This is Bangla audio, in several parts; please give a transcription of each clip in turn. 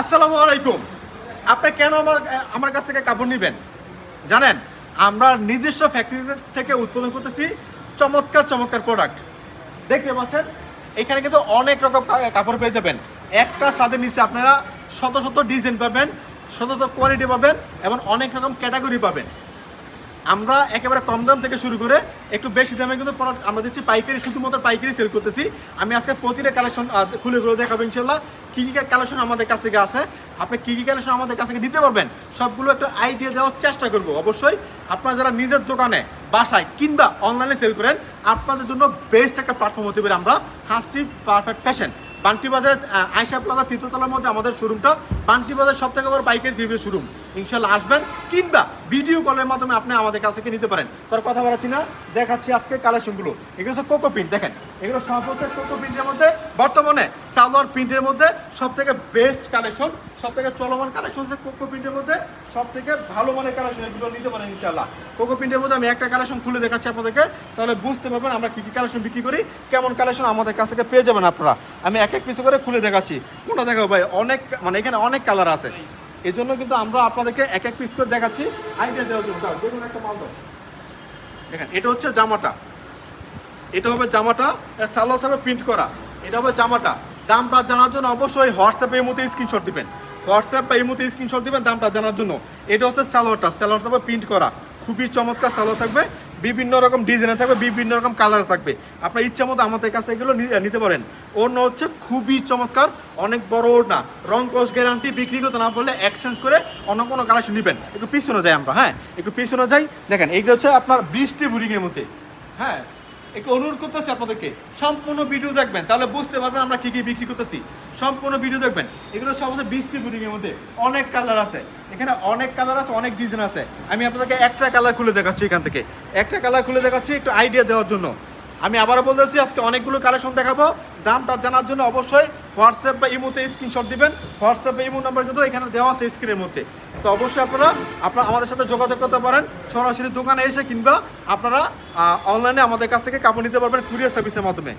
আসসালামু আলাইকুম। আপনি কেন আমার আমার কাছ থেকে কাপড় নেবেন? জানেন, আমরা নিজস্ব ফ্যাক্টরি থেকে উৎপাদন করতেছি চমৎকার চমৎকার প্রোডাক্ট দেখতে পাচ্ছেন, এখানে কিন্তু অনেক রকম কাপড় পেয়ে যাবেন। একটা ছাদের নিচে আপনারা শত শত ডিজাইন পাবেন, শত শত কোয়ালিটি পাবেন এবং অনেক রকম ক্যাটাগরি পাবেন। আমরা একেবারে কম দাম থেকে শুরু করে একটু বেশি দামে কিন্তু প্রোডাক্ট আমরা দিচ্ছি। পাইকারি, শুধুমাত্র পাইকারি সেল করতেছি। আমি আজকে প্রতিটা কালেকশন খুলে খুলে দেখাবো ইনশাল্লাহ কী কী কালেকশন আমাদের কাছ থেকে আছে? আপনি কী কী কালেকশন আমাদের কাছ থেকে নিতে পারবেন? সবগুলো একটা আইডিয়া দেওয়ার চেষ্টা করব অবশ্যই। আপনারা যারা নিজের দোকানে, বাসায় কিংবা অনলাইনে সেল করেন, আপনাদের জন্য বেস্ট একটা প্ল্যাটফর্ম হতে পারে আমরা, হাসি পারফেক্ট ফ্যাশন বান্টি বাজার আয়সা প্লাজা তৃতীয়তলার মধ্যে আমাদের শোরুমটা বান্টি বাজার সব থেকে বড় বাইকের রিভিউ শোরুম ইনশাল্লাহ আসবেন, কিংবা ভিডিও কলের মাধ্যমে আপনি আমাদের কাছ থেকে নিতে পারেন। তার কথা বলাচ্ছি না, দেখাচ্ছি আজকে কালেকশনগুলো এগুলো হচ্ছে কোকো প্রিন্ট দেখেন। এগুলো সব হচ্ছে কোকো প্রিন্টের মধ্যে। বর্তমানে সালোয়ার প্রিন্টের মধ্যে সব থেকে বেস্ট কালেকশন সব থেকে চলমান কালেকশন হচ্ছে কোকো প্রিন্টের মধ্যে। সব থেকে ভালো মানের কালেকশন এগুলো নিতে পারেন ইনশাল্লাহ। কোকো প্রিন্টের মধ্যে আমি একটা কালেকশন খুলে দেখাচ্ছি আপনাদেরকে। তাহলে বুঝতে পারবেন আমরা কী কী কালেকশন বিক্রি করি, কেমন কালেকশন আমাদের কাছ থেকে পেয়ে যাবেন আপনারা। আমি এক এক পিস করে খুলে দেখাচ্ছি। কোনটা দেখাবো ভাই? অনেক মানে এখানে অনেক কালার আছে। এই জন্য কিন্তু আমরা আপনাদেরকে এক এক পিস করে দেখাচ্ছি। আইডিয়া দেওয়ার জন্য দেখুন একটা মাল। দেখেন, এটা হচ্ছে জামাটা। এটা হবে জামাটা সালোয়ার থাকবে প্রিন্ট করা। এটা হবে জামাটা। দামটা জানার জন্য অবশ্যই হোয়াটসঅ্যাপে এই মতো স্ক্রিনশট দিবেন। হোয়াটসঅ্যাপ এই মতো স্ক্রিনশট দিবেন, দামটা জানার জন্য। এটা হচ্ছে সালোয়ারটা। সালোয়ার থাকবে প্রিন্ট করা। খুবই চমৎকার সালোয়ার থাকবে। বিভিন্ন রকম ডিজাইনে থাকবে, বিভিন্ন রকম কালার থাকবে। আপনার ইচ্ছা মতো আমাদের কাছে এগুলো নি- নিতে পারেন। অন্য হচ্ছে খুবই চমৎকার, অনেক বড় ওড়না রং কস গ্যারান্টি বিক্রি করতে না বললে এক্সচেঞ্জ করে অন্য কোনো কালার নেবেন। একটু পিছনে যাই আমরা হ্যাঁ? একটু পিছনে যাই। দেখেন, এইটা হচ্ছে আপনার বৃষ্টি বুড়িংয়ের মধ্যে হ্যাঁ? একটু অনুরোধ করতেছি আপনাদেরকে, সম্পূর্ণ ভিডিও দেখবেন, তাহলে বুঝতে পারবেন আমরা কি কি বিক্রি করতেছি। সম্পূর্ণ ভিডিও দেখবেন, এগুলো সব হচ্ছে বিশটি বুটিংয়ের মধ্যে, অনেক কালার আছে। এখানে অনেক কালার আছে, অনেক ডিজাইন আছে। আমি আপনাদেরকে একটা কালার খুলে দেখাচ্ছি এখান থেকে। একটা কালার খুলে দেখাচ্ছি, একটু আইডিয়া দেওয়ার জন্য। আমি আবারও বলতেছি, আজকে অনেকগুলো কালেকশন দেখাবো। দামটা জানার জন্য অবশ্যই হোয়াটসঅ্যাপ বা ইমোতে স্ক্রিনশট দিবেন। হোয়াটসঅ্যাপ বা ইমো নাম্বার কিন্তু এখানে দেওয়া আছে স্ক্রিনের মধ্যে। তো অবশ্যই আপনারা আপনারা আমাদের সাথে যোগাযোগ করতে পারেন। সরাসরি দোকানে এসে কিংবা আপনারা অনলাইনে আমাদের কাছ থেকে কাপড় নিতে পারবেন কুরিয়ার সার্ভিসের মাধ্যমে।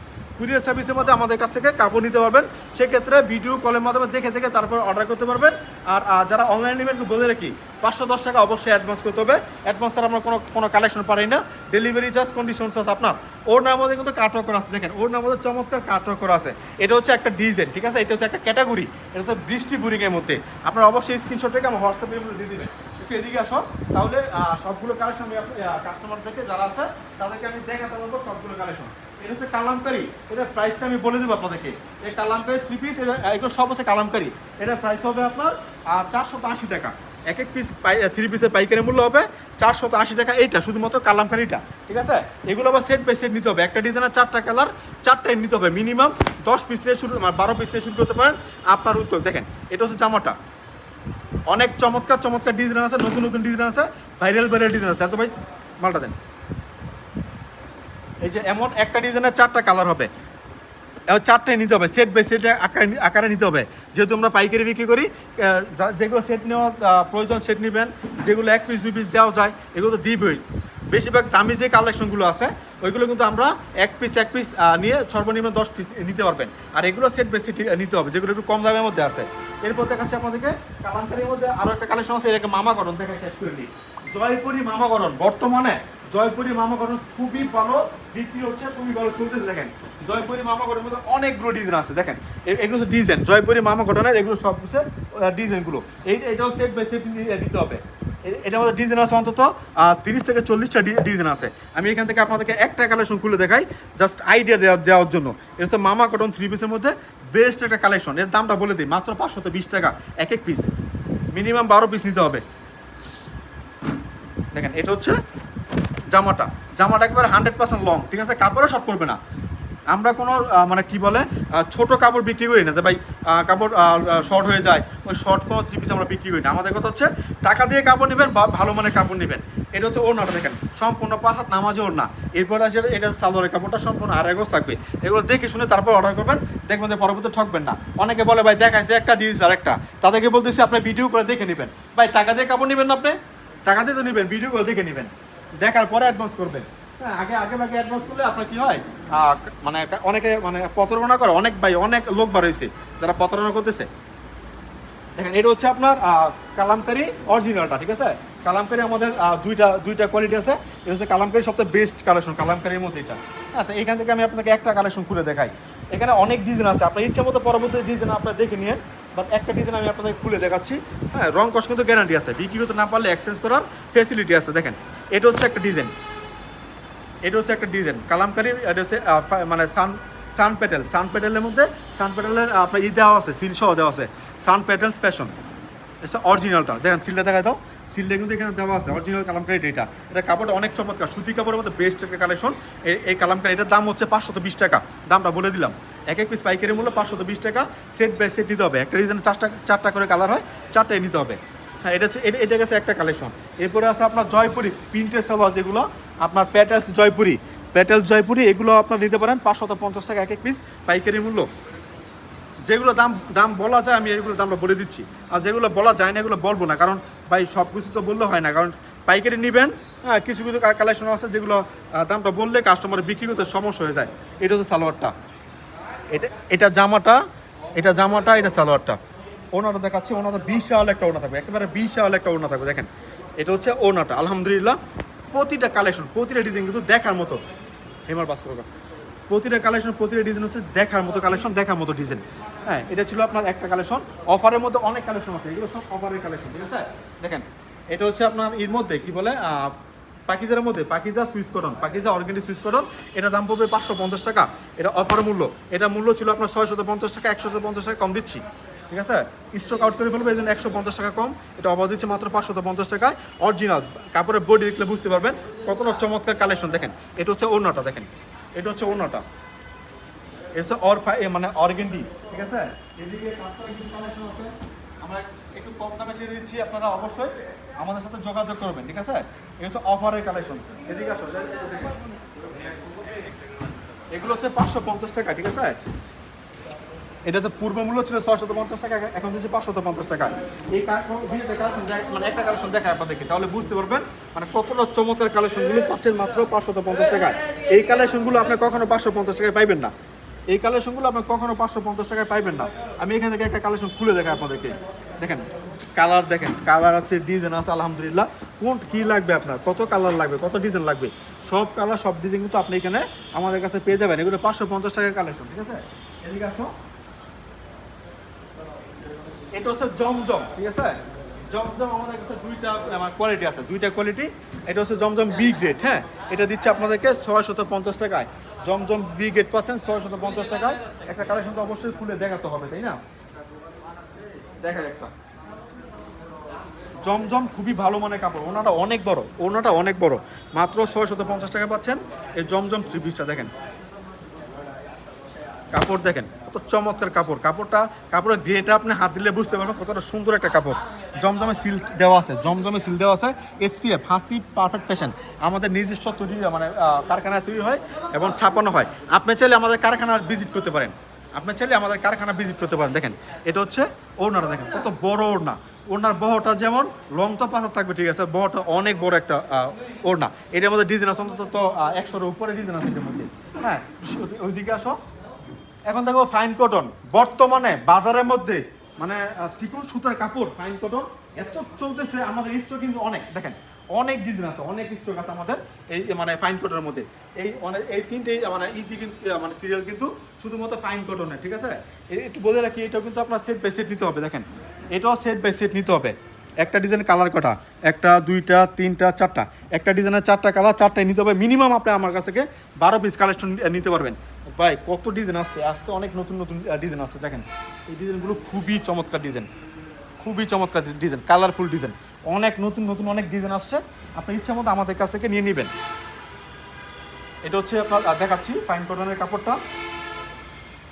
কুরিয়ার সার্ভিসের মধ্যে আমাদের কাছ থেকে কাপড় নিতে পারবেন। সেক্ষেত্রে ভিডিও কলের মাধ্যমে দেখে দেখে তারপর অর্ডার করতে পারবেন। আর যারা অনলাইন নেবেন বলে রাখি, পাঁচশো দশ টাকা অবশ্যই অ্যাডভান্স করতে হবে। অ্যাডভান্স ছাড়া আমরা কোনো কোনো কালেকশন পারি না। ডেলিভারি চার্জ কন্ডিশন চার্জ আপনার। ওর নাম মধ্যে কিন্তু কাটওয়ার্ক করা আছে, দেখেন। ওর নাম মধ্যে চমৎকার কাটওয়ার্ক করা আছে। এটা হচ্ছে একটা ডিজাইন ঠিক আছে? এটা হচ্ছে একটা ক্যাটাগরি এটা হচ্ছে বৃষ্টি বুরিংয়ের মধ্যে। আপনার অবশ্যই স্ক্রিনশট রেখে আমার হোয়াটসঅ্যাপের মধ্যে দিয়ে দিবেন। একটু এদিকে আসো তাহলে সবগুলো কালেকশন আমি কাস্টমার থেকে যারা আছে, তাদেরকে আমি দেখাতে পারব সবগুলো কালেকশন এটা হচ্ছে কালামকারি। এটার প্রাইসটা আমি বলে দেবো আপনাদেরকে। এই কালামকারি থ্রি পিস এগুলো সব হচ্ছে কালামকারি। এটার প্রাইস হবে আপনার চারশো আশি টাকা। এক এক পিস থ্রি পিসের পাইকারি মূল্য হবে চারশো আশি টাকা। এইটা শুধুমাত্র কালামকারিটা, ঠিক আছে? এগুলো আবার সেট বাই সেট নিতে হবে। একটা ডিজাইনের চারটা কালার চারটাই নিতে হবে মিনিমাম দশ পিস নিয়ে শুরু বারো পিস নিয়ে শুরু করতে পারেন। আপনার উত্তর, দেখেন, এটা হচ্ছে জামাটা। অনেক চমৎকার চমৎকার ডিজাইন আছে, নতুন নতুন ডিজাইন আছে। ভাইরাল ভাইরাল ডিজাইন আছে। তো ভাই, মালটা দেন। এই যে এমন একটা ডিজাইনের চারটা কালার হবে। চারটাই নিতে হবে সেট বাই সেট আকারে নিতে হবে। যেহেতু আমরা পাইকারি বিক্রি করি যেগুলো সেট নেওয়া প্রয়োজন সেট নেবেন, যেগুলো এক পিস দুই পিস দেওয়া যায়, এগুলো তো দিবই। বেশিরভাগ দামি যে কালেকশনগুলো আছে, ওইগুলো কিন্তু আমরা এক পিস এক পিস নিয়ে সর্বনিম্ন দশ পিস নিতে পারবেন। আর এগুলো সেট সেট নিতে হবে, যেগুলো একটু কম দামের মধ্যে আছে। এরপর দেখাচ্ছি আপনাদেরকে কালামকারির মধ্যে আরও একটা কালেকশন আছে এরকম মামাকরণ দেখা শেষ করে জয়পুরি মামাকরণ, বর্তমানে জয়পুরি মামাকরণ খুবই ভালো, বিক্রি হচ্ছে, খুবই ভালো, চলতেছে, দেখেন। জয়পুরি মামাকরণের মধ্যে অনেকগুলো ডিজাইন আছে, দেখেন। এগুলো হচ্ছে ডিজাইন জয়পুরি মামাকরণের এগুলো সব হচ্ছে ডিজাইনগুলো এই এটাও সেট বাই সেট দিতে হবে। এটার মধ্যে ডিজাইন আছে অন্তত তিরিশ থেকে চল্লিশটা ডিজাইন আছে। আমি এখান থেকে আপনাদেরকে একটা কালেকশন খুলে দেখাই জাস্ট আইডিয়া দেওয়া দেওয়ার জন্য। এটা হচ্ছে মামা কটন থ্রি পিসের মধ্যে বেস্ট একটা কালেকশন এর দামটা বলে দিই, মাত্র পাঁচশত বিশ টাকা, এক এক পিস মিনিমাম বারো পিস নিতে হবে। দেখেন, এটা হচ্ছে জামাটা। জামাটা একবারে হান্ড্রেড পার্সেন্ট লং ঠিক আছে? কাপড়ও শর্ট করবে না। আমরা কোনো মানে কি বলে ছোট কাপড় বিক্রি করি না যে ভাই কাপড় শর্ট হয়ে যায়, ওই শর্ট কোনো থ্রি পিস আমরা বিক্রি করি না। আমাদের কথা হচ্ছে, টাকা দিয়ে কাপড় নেবেন বা ভালো মানের কাপড় নেবেন। এটা হচ্ছে ওড়নাটা দেখেন, সম্পূর্ণ পাঁচ হাত নামাজে ওড়না। এরপর আছে, এটা সালোয়ারের কাপড়টা, সম্পূর্ণ আড়াই গজ থাকবে। এগুলো দেখে শুনে তারপর অর্ডার করবেন, দেখবেন যে পরবর্তী ঠকবেন না। অনেকে বলে, ভাই, দেখাইছে, একটা দিয়েছে আর একটা। তাদেরকে বলতেছি, আপনি ভিডিও করে দেখে নেবেন। ভাই, টাকা দিয়ে কাপড় নেবেন না আপনি? টাকা দিয়ে তো নেবেন ভিডিও করে দেখে নেবেন। দেখার পরে অ্যাডভান্স করবেন হ্যাঁ আগে আগে আগে অ্যাডভান্স করলে আপনার কি হয়? মানে অনেকে মানে প্রতারণা করে। অনেক ভাই, অনেক লোক বার হয়েছে যারা প্রতারণা করতেছে। দেখেন, এটা হচ্ছে আপনার কালামকারি অরিজিনালটা ঠিক আছে? কালামকারি আমাদের দুইটা দুইটা কোয়ালিটি আছে। এটা হচ্ছে কালামকারি সবথেকে বেস্ট কালেকশন কালামকারির মধ্যে এটা। হ্যাঁ তো এখান থেকে আমি আপনাকে একটা কালেকশন খুলে দেখাই। এখানে অনেক ডিজাইন আছে। আপনার ইচ্ছা মতো পরবর্তী ডিজাইন আপনার দেখে নিয়ে বাট একটা ডিজাইন আমি আপনাদের খুলে দেখাচ্ছি। হ্যাঁ রং কষ্ট কিন্তু গ্যারান্টি আছে। বিক্রি করতে না পারলে এক্সচেঞ্জ করার ফেসিলিটি আছে। দেখেন এটা হচ্ছে একটা ডিজাইন। এটা হচ্ছে একটা ডিজাইন। কালামকারির এটা হচ্ছে মানে সান সান প্যাটেল সান প্যাটেলের মধ্যে, সান প্যাটেলের আপনার ই দেওয়া আছে, সিল সহ দেওয়া আছে। Sun Patel's fashion. এটা অরিজিনালটা দেখেন, সিলটা দেখায় দাও। সিলটা কিন্তু এখানে দেওয়া আছে অরিজিনাল কালামকারি এটা এটা। কাপড়টা অনেক চমৎকার, সুতি কাপড়ের মধ্যে বেস্ট একটা কালেকশন এই কালামকারি, এটার দাম হচ্ছে পাঁচশত বিশ টাকা। দামটা বলে দিলাম। এক এক পিস পাইকারি মূল্য পাঁচশত বিশ টাকা। সেট বাই সেট নিতে হবে। একটা ডিজাইনে চারটা চারটা করে কালার হয় চারটাই নিতে হবে। হ্যাঁ এটা হচ্ছে এটা গেছে একটা কালেকশন এরপরে আছে আপনার জয়পুরি প্রিন্টের সালোয়ার যেগুলো, আপনার প্যাটেলস জয়পুরি। প্যাটেলস জয়পুরি, এগুলো আপনার নিতে পারেন পাঁচশত পঞ্চাশ টাকা এক এক পিস পাইকারি মূল্য। যেগুলো দাম দাম বলা যায়, আমি এগুলো দামটা বলে দিচ্ছি। আর যেগুলো বলা যায় না, এগুলো বলব না। কারণ ভাই, সব কিছু তো বললে হয় না। কারণ পাইকারি নেবেন হ্যাঁ কিছু কিছু কালেকশন আছে যেগুলো দামটা বললে কাস্টমারের বিক্রি করতে সমস্যা হয়ে যায়। এটা হচ্ছে সালোয়ারটা। এটা এটা জামাটা এটা জামাটা, এটা সালোয়ারটা। ওনাটা দেখাচ্ছি ওনাটা বিশাল একটা ওনা থাকবে, একেবারে বিশাল একটা ওনা থাকবে, দেখেন। এটা হচ্ছে ওনাটা আলহামদুলিল্লাহ। প্রতিটা কালেকশন প্রতিটা ডিজাইন কিন্তু দেখার মতো। হেমার বাস করবা প্রতিটা কালেকশন প্রতিটা ডিজাইন হচ্ছে দেখার মতো কালেকশন দেখার মতো ডিজাইন হ্যাঁ এটা ছিল আপনার একটা কালেকশন অফারের মধ্যে অনেক কালেকশন আছে, এগুলো সব অফারের কালেকশন ঠিক আছে? দেখেন, এটা হচ্ছে আপনার এর মধ্যে, কি বলে পাকিজার মধ্যে, Pakiza swiss cotton, Pakiza organic swiss cotton. এটা দাম পড়বে পাঁচশো পঞ্চাশ টাকা। এটা অফার মূল্য, এটা মূল্য ছিল আপনার ছয়শত পঞ্চাশ টাকা একশো পঞ্চাশ টাকা কম দিচ্ছি। ঠিক আছে? স্টক আউট করে ফেলব, এই জন্য একশো পঞ্চাশ টাকা কম। এটা অফার দিচ্ছে মাত্র পাঁচশত পঞ্চাশ টাকায়। অরিজিনাল কাপড়ের বডি দেখলে বুঝতে পারবেন কতটা চমৎকার কালেকশন দেখেন, এটা হচ্ছে অন্যটা দেখেন। এটা হচ্ছে এটা হচ্ছে অর ফা- এ মানে অর্গেন্ডি, ঠিক আছে? এদিকে কালেকশন আছে। আমরা একটু কম দামে ছেড়ে দিচ্ছি আপনারা অবশ্যই। আমাদের সাথে যোগাযোগ করবেন, ঠিক আছে? এটা হচ্ছে অফারের কালেকশন এদিকে আসো এগুলো হচ্ছে পাঁচশো পঞ্চাশ টাকা, ঠিক আছে? এটা হচ্ছে পূর্ব মূল্য ছিল ছয়শত পঞ্চাশ টাকা, এখন দিচ্ছে পাঁচশত পঞ্চাশ টাকা। এই মানে একটা কালেকশন দেখায় আপনাদেরকে, তাহলে বুঝতে পারবেন মানে কতটা চমৎকার কালেকশনগুলো পাচ্ছেন মাত্র পাঁচশত পঞ্চাশ টাকায় এই কালেকশনগুলো আপনি কখনো পাঁচশো পঞ্চাশ টাকায় পাইবেন না। এই কালেকশনগুলো আপনি কখনো পাঁচশো পঞ্চাশ টাকায় পাইবেন না। আমি এখান থেকে একটা কালেকশন খুলে দেখাই আপনাদেরকে। দেখেন, কালার দেখেন, কালার আছে ডিজাইন আছে, আলহামদুলিল্লাহ। কোন কি লাগবে আপনার? কত কালার লাগবে? কত ডিজাইন লাগবে? সব কালার, সব ডিজাইন কিন্তু আপনি এখানে আমাদের কাছে পেয়ে যাবেন। এগুলো পাঁচশো পঞ্চাশ টাকার কালেকশন, ঠিক আছে? এদিকে আসো। এটা হচ্ছে জমজম, ঠিক আছে? জমজম আমাদের দুইটা, আমার কোয়ালিটি আছে, দুইটা কোয়ালিটি এটা হচ্ছে জমজম বি গ্রেড হ্যাঁ? এটা দিচ্ছে আপনাদেরকে ছয়শত পঞ্চাশ টাকায়। জমজম বি গ্রেড পাচ্ছেন ছয়শত পঞ্চাশ টাকায়। একটা তো অবশ্যই খুলে হবে, তাই না? একটা। জমজম খুবই ভালো মানের কাপড়, ওনাটা অনেক বড়, ওনাটা অনেক বড়। মাত্র ছয়শত পঞ্চাশ টাকা পাচ্ছেন। এই জমজম থ্রি পিসটা দেখেন। কাপড় দেখেন, কত চমৎকার কাপড়। কাপড়টা, কাপড়ের গ্রেটা আপনি হাত দিলে বুঝতে পারবেন কতটা সুন্দর একটা কাপড়। জমজমে সিল দেওয়া আছে, জমজমে সিল দেওয়া আছে। এসপিএফ হাসি পারফেক্ট ফ্যাশন আমাদের নিজস্ব তৈরি মানে কারখানায় তৈরি হয় এবং ছাপানো হয়। আপনি চাইলে আমাদের কারখানা ভিজিট করতে পারেন। আপনি চাইলে আমাদের কারখানা ভিজিট করতে পারেন। দেখেন, এটা হচ্ছে ওড়নাটা দেখেন, কত বড় ওড়না। ওড়নার বহটা যেমন লং তো পাতা থাকবে ঠিক আছে বহটা অনেক বড় একটা ওড়না। এটার মধ্যে ডিজাইন আছে, অন্তত একশোর উপরে ডিজাইন আছে এটার মধ্যে। হ্যাঁ ওইদিকে আসো। এখন দেখো ফাইন কটন বর্তমানে বাজারের মধ্যে মানে চিকন সুতার কাপড় ফাইন কটন এত চলতেছে, আমাদের স্টক কিন্তু অনেক। দেখেন, অনেক ডিজাইন আছে, অনেক স্টক আছে আমাদের এই মানে ফাইন কটনের মধ্যে। এই অনেক এই তিনটে মানে ইদি কিন্তু মানে সিরিয়াল কিন্তু শুধুমাত্র ফাইন কটনের ঠিক আছে? একটু বলে রাখি, এটাও কিন্তু আপনার সেট বাই সেট নিতে হবে, দেখেন। এটাও সেট বাই সেট নিতে হবে। একটা ডিজাইনের কালার কটা? একটা, দুইটা, তিনটা, চারটা। একটা ডিজাইনের চারটা কালার চারটায় নিতে হবে। মিনিমাম আপনি আমার কাছ থেকে বারো পিস কালেকশন নিতে পারবেন। ভাই, কত ডিজাইন আসছে? আজকে অনেক নতুন নতুন ডিজাইন আসছে, দেখেন। এই ডিজাইনগুলো খুবই চমৎকার ডিজাইন খুবই চমৎকার ডিজাইন কালারফুল ডিজাইন অনেক নতুন নতুন অনেক ডিজাইন আসছে। আপনার ইচ্ছা মতো আমাদের কাছ থেকে নিয়ে নেবেন। এটা হচ্ছে আপনার দেখাচ্ছি ফাইন কটনের কাপড়টা।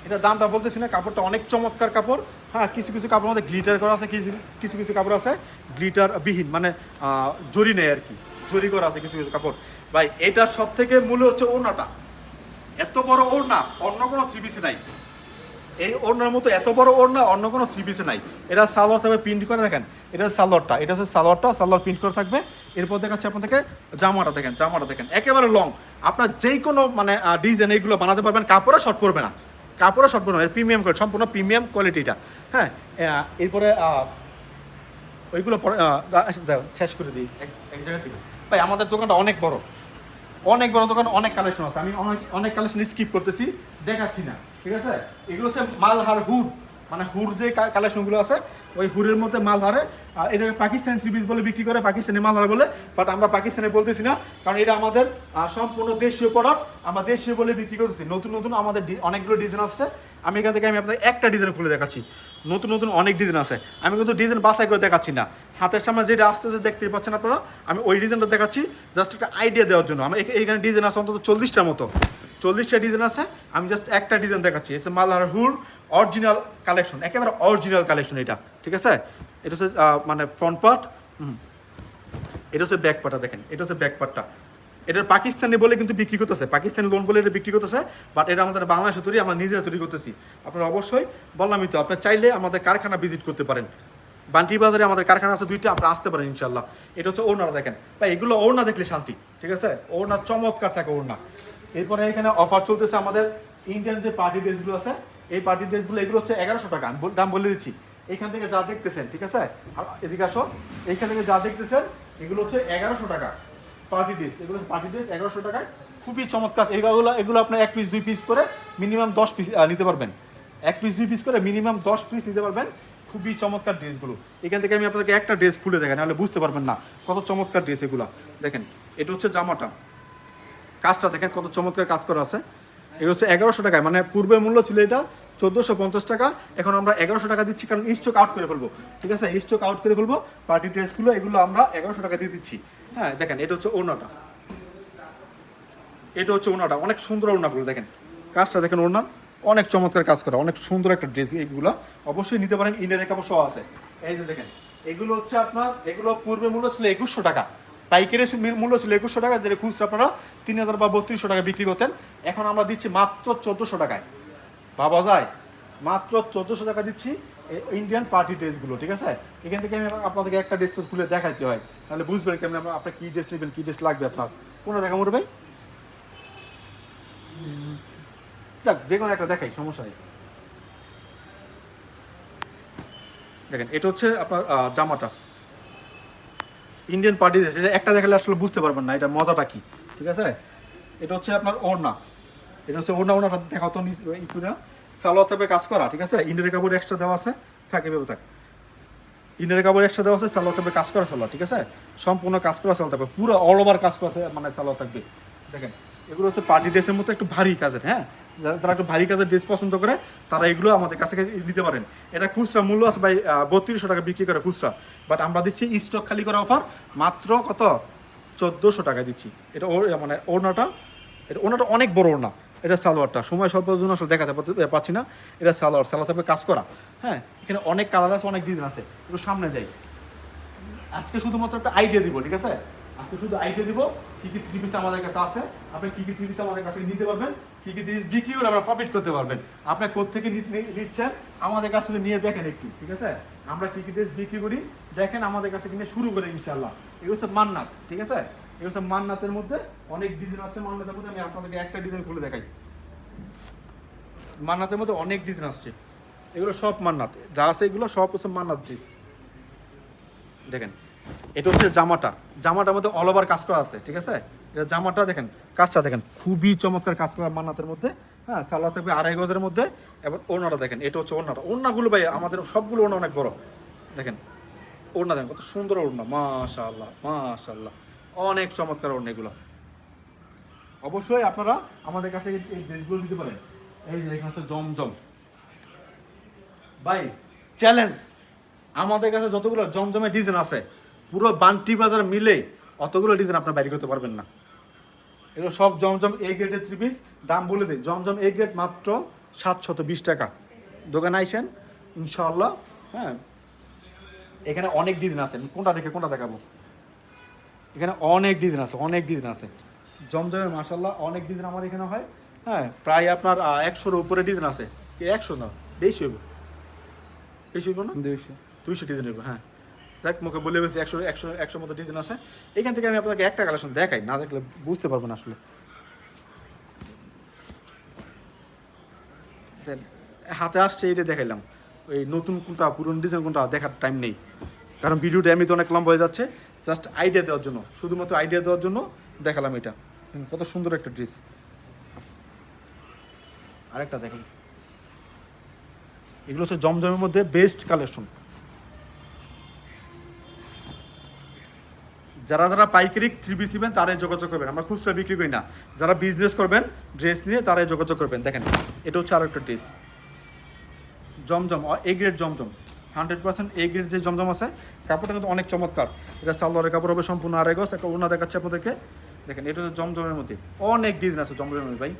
এটা দামটা বলতেছি না, কাপড়টা অনেক চমৎকার কাপড়। হ্যাঁ কিছু কিছু কাপড় আমাদের গ্লিটার করা আছে, কিছু কিছু কিছু কাপড় আছে গ্লিটার বিহীন মানে জরি নেই আর কি। জরি করা আছে কিছু কিছু কাপড়। ভাই, এটা সব থেকে মূল্য হচ্ছে ওড়নাটা। এত বড় ওড়না অন্য কোনো থ্রি পিসে নাই। এই ওড়নার মতো এত বড় ওড়না অন্য কোনো থ্রি পিসে নাই। এটা সালোয়ার থাকবে প্রিন্ট করে দেখেন। এটা সালোয়ারটা এটা হচ্ছে সালোয়ারটা সালোয়ার প্রিন্ট করে থাকবে। এরপর দেখাচ্ছে আপনাদেরকে জামাটা দেখেন জামাটা দেখেন। একেবারে লং আপনার যেই কোনো মানে ডিজাইন এইগুলো বানাতে পারবেন কাপড়ে শর্ট পড়বে না। কাপড়ও না প্রিমিয়াম কোয়ালিটি সম্পূর্ণ প্রিমিয়াম কোয়ালিটিটা হ্যাঁ এরপরে ওইগুলো আচ্ছা, শেষ করে দিই। এক জায়গা থেকে। ভাই আমাদের দোকানটা অনেক বড়। অনেক বড় দোকান, অনেক কালেকশন আছে। আমি অনেক অনেক কালেকশন স্কিপ করতেছি, দেখাচ্ছি না, ঠিক আছে? এগুলো হচ্ছে মালহার হুর মানে হুর যে কালেকশনগুলো আছে ওই হুরের মধ্যে মালহারে আহ, এটা পাকিস্তানি থ্রি পিস বলে বিক্রি করে পাকিস্তানি মালহার বলে। বাট আমরা পাকিস্তানে বলতেছি না কারণ এটা আমাদের সম্পূর্ণ দেশীয় প্রোডাক্ট আমরা দেশীয় বলে বিক্রি করতেছি। নতুন নতুন আমাদের অনেকগুলো ডিজাইন আসছে। আমি এখান থেকে আমি আপনাদের একটা ডিজাইন খুলে দেখাচ্ছি। নতুন নতুন অনেক ডিজাইন আছে। আমি কিন্তু ডিজাইন বাছাই করে দেখাচ্ছি না। হাতের সামনে যেটা আসতেছে দেখতে পাচ্ছেন আপনারা। আমি ওই ডিজাইনটা দেখাচ্ছি জাস্ট একটা আইডিয়া দেওয়ার জন্য। আমার এখ- এখানে ডিজাইন আছে অন্তত চল্লিশটার মতো। চল্লিশটা ডিজাইন আছে, আমি জাস্ট একটা ডিজাইন দেখাচ্ছি। এসে মালহার হুর অরিজিনাল কালেকশন একেবারে অরিজিনাল কালেকশন এটা, ঠিক আছে? এটা হচ্ছে মানে ফ্রন্ট পার্ট এটা হচ্ছে ব্যাক পার্টটা দেখেন, এটা হচ্ছে ব্যাক পার্টটা এটা পাকিস্তানি বলে কিন্তু বিক্রি করতেছে, পাকিস্তানি লোন বলে এটা বিক্রি করতেছে বাট এটা আমাদের বাংলাদেশে তৈরি, আমরা নিজেরা তৈরি করতেছি। আপনারা অবশ্যই বললামই তো, আপনার চাইলে আমাদের কারখানা ভিজিট করতে পারেন। বান্টি বাজারে আমাদের কারখানা আছে দুইটা, আপনারা আসতে পারেন ইনশাল্লাহ এটা হচ্ছে ওড়নাটা দেখেন। ভাই, এগুলো ওড়না দেখলে শান্তি, ঠিক আছে? ওড়না চমৎকার থাকে ওড়না। এরপরে এখানে অফার চলতেছে আমাদের ইন্ডিয়ান যে পার্টি ড্রেসগুলো আছে, এই পার্টি ড্রেসগুলো এগুলো হচ্ছে এগারোশো টাকা। দাম বলে দিচ্ছি। এখান থেকে যা দেখতেছেন, ঠিক আছে? এদিকে আসো। এইখান থেকে যা দেখতেছেন, এগুলো হচ্ছে এগারোশো টাকা পার্টি ড্রেস এগুলো পার্টি ড্রেস এগারোশো টাকায়। খুবই চমৎকার। এগুলো এগুলো আপনার এক পিস দুই পিস করে মিনিমাম দশ পিস নিতে পারবেন। এক পিস দুই পিস করে মিনিমাম দশ পিস নিতে পারবেন খুবই চমৎকার ড্রেসগুলো এখান থেকে আমি আপনাকে একটা ড্রেস খুলে দেখেন নাহলে বুঝতে পারবেন না কত চমৎকার ড্রেস এগুলো। দেখেন, এটা হচ্ছে জামাটা। কাজটা দেখেন কত চমৎকার কাজ করা আছে। এগুলো হচ্ছে এগারোশো টাকায়। মানে পূর্বে মূল্য ছিল এটা চোদ্দোশো পঞ্চাশ টাকা। এখন আমরা এগারোশো টাকা দিচ্ছি কারণ স্টক আউট করে ফেলব। ঠিক আছে? স্টক আউট করে ফেলব। পার্টি ড্রেসগুলো এগুলো আমরা এগারোশো টাকা দিয়ে দিচ্ছি। হ্যাঁ দেখেন, এটা হচ্ছে ওনাটা এটা হচ্ছে ওনাটা অনেক সুন্দর ওনাগুলো দেখেন। কাজটা দেখেন ওনা অনেক চমৎকার কাজ করা। অনেক সুন্দর একটা ড্রেস এগুলো। অবশ্যই নিতে পারেন। ইন্ডিয়ান কাপড় সহ আছে। এই যে দেখেন, এগুলো হচ্ছে আপনার, এগুলো পূর্বে মূল্য ছিল একুশশো টাকা। পাইকারি মূল্য ছিল একুশশো টাকা, যেটা খুচরা আপনারা তিন হাজার বা বত্রিশশো টাকা বিক্রি করতেন। এখন আমরা দিচ্ছি মাত্র চোদ্দোশো টাকায়। ভাবা যায়? মাত্র চোদ্দোশো টাকা দিচ্ছি ইন্ডিয়ান পার্টি ড্রেসগুলো ঠিক আছে? এখান থেকে আমি আপনাদেরকে একটা ড্রেস তো খুলে দেখাইতে হয়। তাহলে বুঝবেন কেমন আপনার কী ড্রেস নেবেন, কী ড্রেস লাগবে আপনার। কোনটা দেখা মোটে ভাই? যাক, যে কোনো একটা দেখাই, সমস্যা নেই। দেখেন, এটা হচ্ছে আপনার জামাটা। ইন্ডিয়ান পার্টি এটা একটা দেখালে আসলে বুঝতে পারবেন না এটা মজাটা কি, ঠিক আছে? এটা হচ্ছে আপনার ওড়না। এটা হচ্ছে ওড়না, ওড়নাটা দেখাতো না সালোয়ার থাকবে কাজ করা, ঠিক আছে? ইন্ডিয়ার কাপড় এক্সট্রা দেওয়া আছে। থাকে ভেবে থাক। ইন্ডিয়ার কাপড় এক্সট্রা দেওয়া আছে, সালোয়ার থাকবে কাজ করা সালোয়ার, ঠিক আছে? সম্পূর্ণ কাজ করা সালোয়ার থাকবে পুরো অল ওভার কাজ করা মানে সালোয়ার থাকবে। দেখেন। এগুলো হচ্ছে পার্টি ড্রেসের মতো একটু ভারী কাজের হ্যাঁ? যারা একটু ভারী কাজের ড্রেস পছন্দ করে, তারা এগুলো আমাদের কাছে নিতে পারেন। এটা খুচরা মূল্য আছে ভাই বত্রিশশো টাকা বিক্রি করে খুচরা। বাট আমরা দিচ্ছি স্টক খালি করা অফার মাত্র কত? চোদ্দোশো টাকা দিচ্ছি। এটা ওর মানে ওড়নাটা, এটা ওনাটা অনেক বড় ওড়না। এটা সালোয়ারটা। সময় স্বল্পের জন্য আসলে দেখাতে পাচ্ছি না। এটা সালোয়ার। সালোয়ার থাকবে কাজ করা। হ্যাঁ? এখানে অনেক কালার আছে, অনেক ডিজাইন আছে। একটু সামনে যাই। আজকে শুধুমাত্র একটা আইডিয়া দিব, ঠিক আছে? আজকে শুধু আইডিয়া দিব, কি কি থ্রি পিস আমাদের কাছে আছে, আপনি কি কি থ্রি পিস আমাদের কাছে নিতে পারবেন, কি কি জিনিস বিক্রি করে আমরা প্রফিট করতে পারবেন। আপনি কোথেকে নিচ্ছেন, আমাদের কাছে নিয়ে দেখেন একটু, ঠিক আছে? আমরা কি কি ড্রেস বিক্রি করি, দেখেন আমাদের কাছে কিনে শুরু করে ইনশাল্লাহ এগুলো হচ্ছে মান্নাত, ঠিক আছে? এগুলো হচ্ছে মান্নাতের মধ্যে অনেক ডিজাইন আছে, মান্নাতের মধ্যে আমি আপনাদেরকে একটা ডিজাইন খুলে দেখাই। মান্নাতের মধ্যে অনেক ডিজাইন আসছে। এগুলো সব মান্নাত, যা আছে এগুলো সব হচ্ছে মান্নাত ড্রেস দেখেন এটা হচ্ছে জামাটা। জামাটার মধ্যে অল ওভার কাজ করা আছে, ঠিক আছে? এটা জামাটা দেখেন, কাজটা দেখেন, খুবই চমৎকার কাজ করা মান্নাতের মধ্যে হ্যাঁ সালোয়ার থাকবে আড়াই গজের মধ্যে, এবার ওড়নাটা দেখেন, এটা হচ্ছে ওড়নাটা। ওড়নাগুলো ভাই, আমাদের সবগুলো ওড়না অনেক বড়। দেখেন, ওড়না দেখেন, কত সুন্দর ওড়না, মাশাআল্লাহ মাশাআল্লাহ, অনেক চমৎকার ওড়না এগুলো। অবশ্যই আপনারা আমাদের কাছে এই- ড্রেসগুলো দিতে পারেন। এই যে এখানে হচ্ছে জমজম। ভাই চ্যালেঞ্জ আমাদের কাছে যতগুলো জমজমে ডিজাইন আছে পুরো বান্টি বাজার মিলে অতগুলো ডিজাইন আপনার বাইরে করতে পারবেন না। এগুলো সব জমজম এ গ্রেডের থ্রি পিস দাম বলে দিই জমজম এ গ্রেড মাত্র সাতশত বিশ টাকা। দোকানে আইসেন ইনশাল্লাহ হ্যাঁ। এখানে অনেক ডিজাইন আছে। কোনটা দেখে কোনটা দেখাবো? এখানে অনেক ডিজাইন আছে অনেক ডিজাইন আছে। জমজমের মাসাল্লাহ অনেক ডিজাইন আমার এখানে হয়। হ্যাঁ প্রায় আপনার একশোর উপরে ডিজাইন আছে। একশো না? বেশি হইব? বেশি হইব না? দুইশো। দুইশো ডিজাইন হইব হ্যাঁ। দেখ, মুখে বলে গেছি একশো একশো একশো মতো ডিজাইন আছে। এখান থেকে আমি আপনাকে একটা কালেকশন দেখাই, না দেখলে বুঝতে পারবেন আসলে। দেন, হাতে আসছে এটা দেখাইলাম। ওই নতুন কোনটা, পুরনো ডিজাইন কোনটা, দেখার টাইম নেই। কারণ ভিডিওটা এমনিতে অনেক লম্বা হয়ে যাচ্ছে জাস্ট আইডিয়া দেওয়ার জন্য, শুধুমাত্র আইডিয়া দেওয়ার জন্য দেখালাম এটা। কত সুন্দর একটা ড্রেস আরেকটা দেখেন এগুলো হচ্ছে জমজমের মধ্যে বেস্ট কালেকশন যারা যারা পাইকারি থ্রি পিস নেবেন, তারাই যোগাযোগ করবেন। আমরা খুচরা বিক্রি করি না। যারা বিজনেস করবেন ড্রেস নিয়ে তারাই যোগাযোগ করবেন। দেখেন, এটা হচ্ছে আরও একটা dress Zamzam A grade Zamzam. Hundred percent A grade যে জমজম আছে, কাপড়টা কিন্তু অনেক চমৎকার। এটা সালোয়ারের কাপড় হবে সম্পূর্ণ আড়াই গজ। একটা ওনা দেখাচ্ছে আপনাদেরকে। দেখেন, এটা হচ্ছে জমজমের মধ্যে। অনেক ডিজাইন আছে জমজমের মধ্যে, ভাই।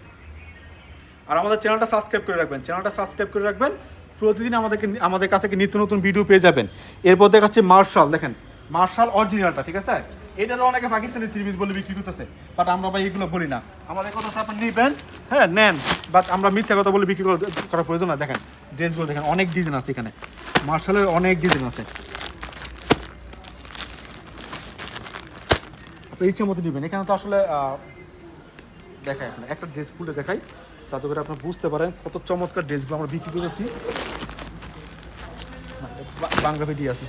আর আমাদের চ্যানেলটা সাবস্ক্রাইব করে রাখবেন। চ্যানেলটা সাবস্ক্রাইব করে রাখবেন। প্রতিদিন আমাদেরকে, আমাদের কাছে নিত্য নতুন ভিডিও পেয়ে যাবেন। এরপর দেখাচ্ছে মার্শাল দেখেন। মার্শাল অরিজিনালটা ঠিক আছে? এটারও অনেকে পাকিস্তানি ত্রিবিজ বলে বিক্রি করতেছে বাট আমরা ভাই এগুলো বলি না। আমাদের কথা আপনি নিবেন হ্যাঁ নেন বাট আমরা মিথ্যা কথা বলে বিক্রি করার প্রয়োজন না। দেখেন ড্রেসগুলো দেখেন, অনেক ডিজাইন আছে এখানে। মার্শালের অনেক ডিজাইন আছে। আপনি ইচ্ছে মতো নেবেন। এখানে তো আসলে দেখাই আপনার একটা ড্রেস খুলে দেখাই, যাতে করে আপনার বুঝতে পারেন কত চমৎকার ড্রেসগুলো আমরা বিক্রি করেছি। বাংলা ভিডি আছে।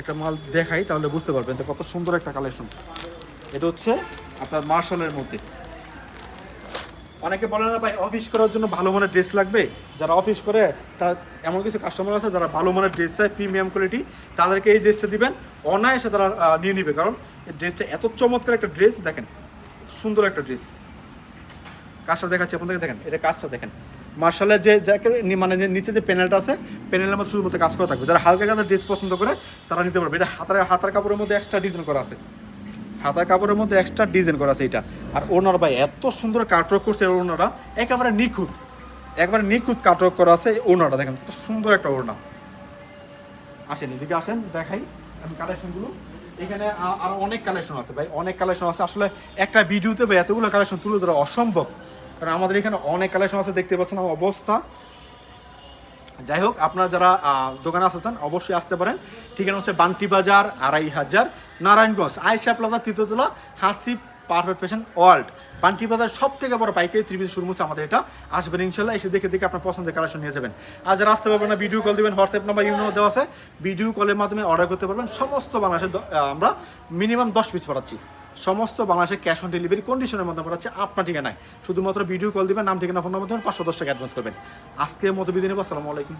একটা মাল দেখাই, তাহলে বুঝতে পারবেন কত সুন্দর একটা কালেকশন এটা হচ্ছে আপনার মার্শালের মধ্যে অনেকে বলে না ভাই অফিস করার জন্য ভালো মানের ড্রেস লাগবে? যারা অফিস করে তার এমন কিছু কাস্টমার আছে যারা ভালো মানের ড্রেস চায় প্রিমিয়াম কোয়ালিটি তাদেরকে এই ড্রেসটা দিবেন। অনায়াসে তারা নিয়ে নিবে। কারণ এই ড্রেসটা এত চমৎকার একটা ড্রেস দেখেন সুন্দর একটা ড্রেস কাজটা দেখাচ্ছি, আপনাদেরকে দেখেন, এটা কাজটা দেখেন। মার্শালের যে মানে নিচে যে প্যানেলটা আছে, প্যানেলের মধ্যে শুধুমাত্র কাজ করা থাকবে। যারা হালকা কাজের ড্রেস পছন্দ করে, তারা নিতে পারবে। এটা হাতার হাতার কাপড়ের মধ্যে এক্সট্রা ডিজাইন করা আছে। হাতার কাপড়ের মধ্যে এক্সট্রা ডিজাইন করা আছে এটা। আর ওনার ভাই এত সুন্দর কাটওয়ার্ক করছে ওনারা, একেবারে নিখুঁত। একবারে নিখুঁত কাটওয়ার্ক করা আছে ওনাটা দেখেন কত সুন্দর একটা ওড়না। আসেন, এদিকে আসেন, দেখাই আমি কালেকশনগুলো এখানে আ- আরও অনেক কালেকশন আছে ভাই, অনেক কালেকশন আছে। আসলে একটা ভিডিওতে ভাই এতগুলো কালেকশন তুলে ধরা অসম্ভব। কারণ আমাদের এখানে অনেক কালেকশন আছে, দেখতে পাচ্ছেন আমার অবস্থা। যাই হোক, আপনারা যারা দোকানে আসতে চান অবশ্যই আসতে পারেন। ঠিকানা হচ্ছে বান্টি বাজার, আড়াই হাজার, Narayanganj Ayesha plaza তৃতীয়তলা Hasib perfect fashion world Banti Bazar সব থেকে বড় পাইকারি ত্রিভুজ শুরু হচ্ছে আমাদের এটা। আসবেন ইনশাল্লাহ এসে দেখে দেখে আপনার পছন্দের কালেকশন নিয়ে যাবেন। আর যারা আসতে পারবেন না ভিডিও কল দেবেন হোয়াটসঅ্যাপ নাম্বার ইউনো দেওয়া আছে। ভিডিও কলের মাধ্যমে অর্ডার করতে পারবেন। সমস্ত বাংলাদেশে আমরা মিনিমাম দশ পিস পাঠাচ্ছি সমস্ত বাংলাদেশের ক্যাশ অন ডেলিভারি কন্ডিশনের মাধ্যমে হচ্ছে আপনার ঠিকানায়। শুধুমাত্র ভিডিও কল দিবেন, নাম, ঠিকানা ফোন নম্বর দেবেন পাঁচশো দশ টাকা অ্যাডভান্স করবেন। আজকের মতো বিদিনে আসসালামু আলাইকুম।